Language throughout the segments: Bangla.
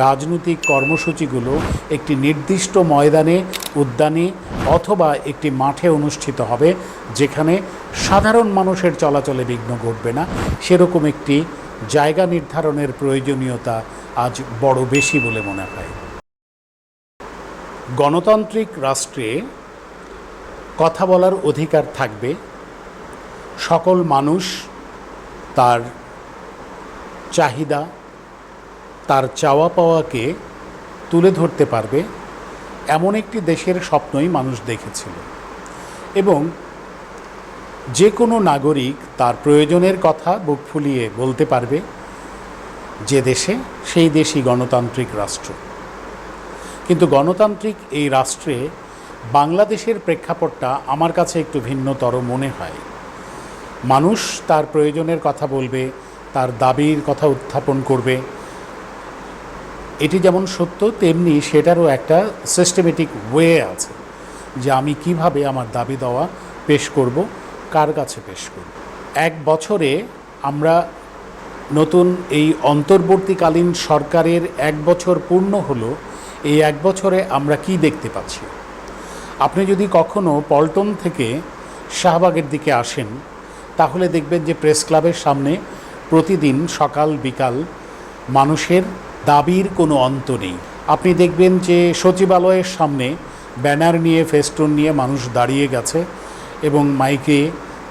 রাজনৈতিক কর্মসূচিগুলো একটি নির্দিষ্ট ময়দানে, উদ্যানে অথবা একটি মাঠে অনুষ্ঠিত হবে, যেখানে সাধারণ মানুষের চলাচলে বিঘ্ন ঘটবে না। সেরকম একটি জায়গা নির্ধারণের প্রয়োজনীয়তা আজ বড় বেশি বলে মনে হয়। গণতান্ত্রিক রাষ্ট্রে কথা বলার অধিকার থাকবে। সকল মানুষ তার চাহিদা তার চাওয়া পাওয়াকে তুলে ধরতে পারবে এমন একটি দেশের স্বপ্নই মানুষ দেখেছিল। এবং যে কোনো নাগরিক তার প্রয়োজনের কথা বুক ফুলিয়ে বলতে পারবে, যে দেশে সেই দেশই গণতান্ত্রিক রাষ্ট্র। কিন্তু গণতান্ত্রিক এই রাষ্ট্রে বাংলাদেশের প্রেক্ষাপটটা আমার কাছে একটু ভিন্নতর মনে হয়। মানুষ তার প্রয়োজনের কথা বলবে, তার দাবির কথা উত্থাপন করবে এটি যেমন সত্য, তেমনি সেটারও একটা সিস্টেমেটিক ওয়ে আছে যে আমি কীভাবে আমার দাবি দেওয়া পেশ করব, কার কাছে পেশ করব। এক বছরে আমরা নতুন এই অন্তর্বর্তীকালীন সরকারের এক বছর পূর্ণ হলো, এই এক বছরে আমরা কি দেখতে পাচ্ছি? আপনি যদি কখনো পল্টন থেকে শাহবাগের দিকে আসেন, তাহলে দেখবেন যে প্রেস ক্লাবের সামনে প্রতিদিন সকাল বিকাল মানুষের দাবির কোনো অন্ত নেই। আপনি দেখবেন যে সচিবালয়ের সামনে ব্যানার নিয়ে, ফেস্টুন নিয়ে মানুষ দাঁড়িয়ে গেছে এবং মাইকে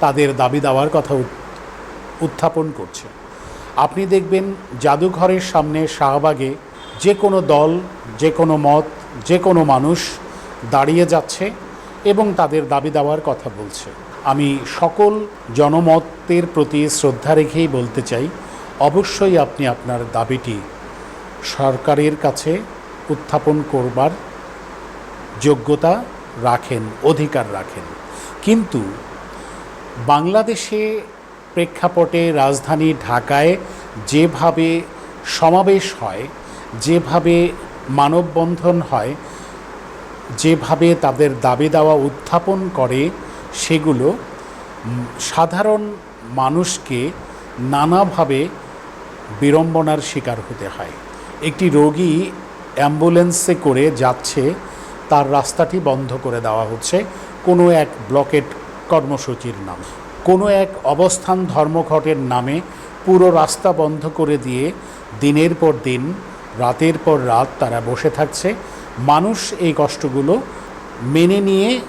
তাদের দাবি দেওয়ার কথা উত্থাপন করছে। আপনি দেখবেন জাদুঘরের সামনে শাহবাগে যে কোনো দল, যে কোনো মত, যে কোনো মানুষ দাঁড়িয়ে যাচ্ছে এবং তাদের দাবি দেওয়ার কথা বলছে। আমি সকল জনমতের প্রতি শ্রদ্ধা রেখেই বলতে চাই, অবশ্যই আপনি আপনার দাবিটি সরকারের কাছে উত্থাপন করবার যোগ্যতা রাখেন, অধিকার রাখেন। কিন্তু বাংলাদেশে প্রেক্ষাপটে রাজধানী ঢাকায় যেভাবে সমাবেশ হয়, যেভাবে মানববন্ধন হয়, যেভাবে তাদের দাবি দেওয়া উত্থাপন করে, সেগুলো সাধারণ মানুষকে নানাভাবে বিড়ম্বনার শিকার হতে হয়। একটি রোগী অ্যাম্বুলেন্সে করে যাচ্ছে, তার রাস্তাটি বন্ধ করে দেওয়া হচ্ছে। কোনো এক ব্লকেট কর্মসূচির নাম। কোনো এক অবস্থান ধর্মঘটের নামে পুরো রাস্তা বন্ধ করে দিয়ে দিনের পর দিন, রাতের পর রাত তারা বসে থাকছে। মানুষ এই কষ্টগুলো মেনে নিয়ে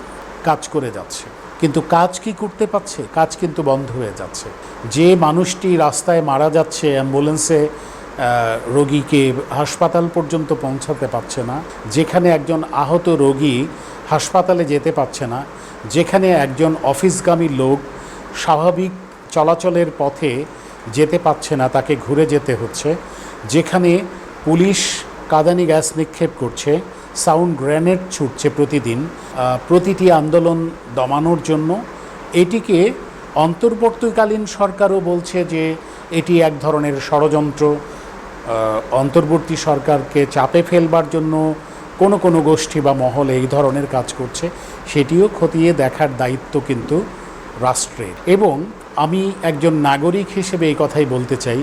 কাজ করে যাচ্ছে। কিন্তু কাজ কি করতে পারছে? কাজ কিন্তু বন্ধ হয়ে যাচ্ছে। যে মানুষটি রাস্তায় মারা যাচ্ছে অ্যাম্বুলেন্সে রোগীকে হাসপাতাল পর্যন্ত পৌঁছাতে পারছে না, যেখানে একজন আহত রোগী হাসপাতালে যেতে পারছে না, যেখানে একজন অফিসগামী লোক স্বাভাবিক চলাচলের পথে যেতে পারছে না, তাকে ঘুরে যেতে হচ্ছে, যেখানে পুলিশ কাদানি গ্যাস নিক্ষেপ করছে, সাউন্ড গ্রেনেড ছুটছে প্রতিদিন প্রতিটি আন্দোলন দমানোর জন্য। এটিকে অন্তর্বর্তীকালীন সরকারও বলছে যে এটি এক ধরনের ষড়যন্ত্র অন্তর্বর্তী সরকারকে চাপে ফেলবার জন্য কোনো কোনো গোষ্ঠী বা মহল এই ধরনের কাজ করছে, সেটিও খতিয়ে দেখার দায়িত্ব কিন্তু রাষ্ট্রের। এবং আমি একজন নাগরিক হিসেবে এই কথাই বলতে চাই,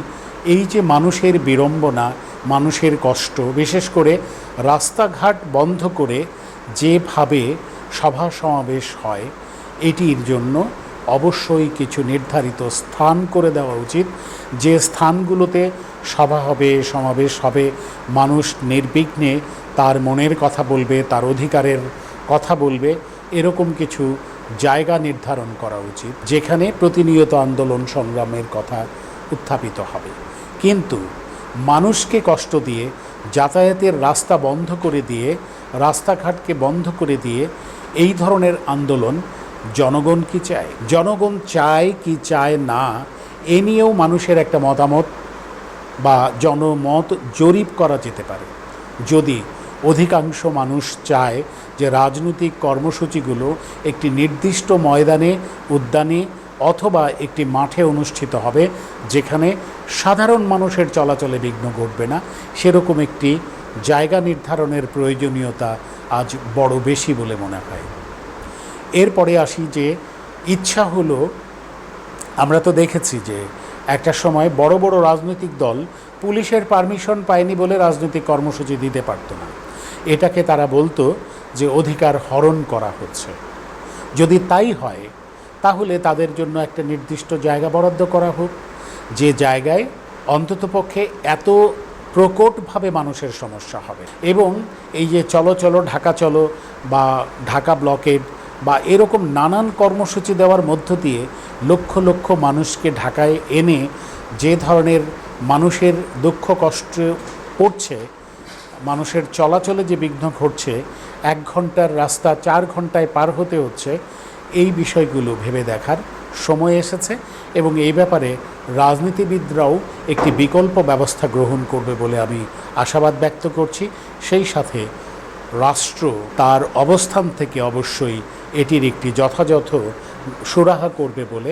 এই যে মানুষের বিড়ম্বনা, মানুষের কষ্ট, বিশেষ করে রাস্তাঘাট বন্ধ করে যেভাবে সভা সমাবেশ হয়, এটির জন্য অবশ্যই কিছু নির্ধারিত স্থান করে দেওয়া উচিত। যে স্থানগুলোতে সভা হবে, সমাবেশ হবে, মানুষ নির্বিঘ্নে তার মনের কথা বলবে, তার অধিকারের কথা বলবে, এরকম কিছু জায়গা নির্ধারণ করা উচিত, যেখানে প্রতিনিয়ত আন্দোলন সংগ্রামের কথা উত্থাপিত হবে। কিন্তু মানুষকে কষ্ট দিয়ে, যাতায়াতের রাস্তা বন্ধ করে দিয়ে, রাস্তাঘাটকে বন্ধ করে দিয়ে, এই ধরনের আন্দোলন জনগণ কি চায়? জনগণ চায় কি চায় না, এ নিয়েও মানুষের একটা মতামত বা জনমত জরিপ করা যেতে পারে। যদি অধিকাংশ মানুষ চায় যে রাজনৈতিক কর্মসূচিগুলো একটি নির্দিষ্ট ময়দানে, উদ্যানে অথবা একটি মাঠে অনুষ্ঠিত হবে, যেখানে সাধারণ মানুষের চলাচলে বিঘ্ন ঘটবে না, সেরকম একটি জায়গা নির্ধারণের প্রয়োজনীয়তা আজ বড় বেশি বলে মনে হয়। এরপরে আসি যে ইচ্ছা হলো, আমরা তো দেখেছি যে একটা সময় বড় বড় রাজনৈতিক দল পুলিশের পারমিশন পায়নি বলে রাজনৈতিক কর্মসূচি দিতে পারত না। এটাকে তারা বলতো যে অধিকার হরণ করা হচ্ছে। যদি তাই হয়, তাহলে তাদের জন্য একটা নির্দিষ্ট জায়গা বরাদ্দ করা হোক। যে জায়গায় অন্ততপক্ষে এত প্রকটভাবে মানুষের সমস্যা হবে। এবং এই যে চলো চলো ঢাকা চলো বা ঢাকা ব্লকেড বা এরকম নানান কর্মসূচি দেওয়ার মধ্য দিয়ে লক্ষ লক্ষ মানুষকে ঢাকায় এনে যে ধরনের মানুষের দুঃখ কষ্ট পড়ছে, মানুষের চলাচলে যে বিঘ্ন ঘটছে, এক ঘণ্টার রাস্তা চার ঘন্টায় পার হতে হচ্ছে, এই বিষয়গুলো ভেবে দেখার সময় এসেছে এবং এই ব্যাপারে রাজনীতিবিদরাও একটি বিকল্প ব্যবস্থা গ্রহণ করবে বলে আমি আশাবাদ ব্যক্ত করছি। সেই সাথে রাষ্ট্র তার অবস্থান থেকে অবশ্যই এটির একটি যথাযথ সুরাহা করবে বলে